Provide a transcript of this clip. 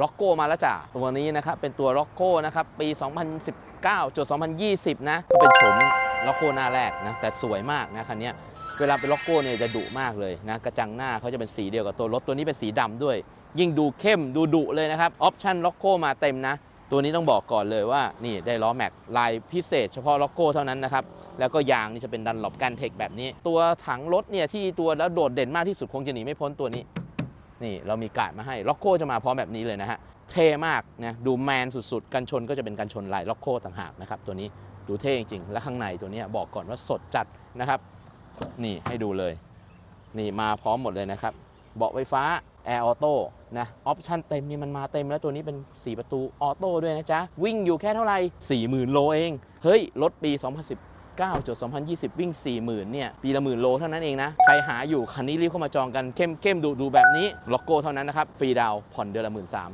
ล็อกโก้มาแล้วจ้ะตัวนี้นะครับเป็นตัวล็อกโก้นะครับปี 2019จด2020 นะก็เป็นโฉมล็อกโก้หน้าแรกนะแต่สวยมากนะคันนี้เวลาเป็นล็อกโก้เนี่ยจะดุมากเลยนะกระจังหน้าเขาจะเป็นสีเดียวกับตัวรถตัวนี้เป็นสีดำด้วย ยิ่งดูเข้มดูดุเลยนะครับออปชั่นล็อกโก้มาเต็มนะ ตัวนี้ต้องบอกก่อนเลยว่านี่ได้ล้อแม็กลายพิเศษเฉพาะล็อกโก้เท่านั้นนะครับแล้วก็ยางนี่จะเป็นดันหลบกันเทคแบบนี้ ตัวถังรถเนี่ยที่ตัวแล้วโดดเด่นมากที่สุดคงจะหนีไม่พ้นตัวนี้ นี่เรามีกาดมาให้ล็อกโก้จะมาพร้อมแบบนี้เลยนะฮะเท่มากนะดูแมนสุดๆ กันชนก็จะเป็นกันชนลายล็อกโก้ต่างหากนะครับตัวนี้ดูเท่จริงๆ และข้างในตัวนี้บอกก่อนว่าสดจัดนะครับ นี่ให้ดูเลย นี่มาพร้อมหมดเลยนะครับ เบาะไฟฟ้าแอร์ออโต้นะออปชั่นเต็มนี่มันมาเต็มแล้วตัวนี้เป็น 4 ประตูออโต้ด้วยนะจ๊ะ วิ่งอยู่แค่เท่าไหร่ 40,000 โลเอง เฮ้ย รถปี 2010 9จน2020 วิ่ง 40,000เนี่ยปีละหมื่นโลเท่านั้นเองนะ ใครหาอยู่คันนี้รีบเข้ามาจองกันเข้มเข้มดูดูแบบนี้ล็อกโก้เท่านั้นนะครับฟรีดาวผ่อนเดือนละหมื่นสาม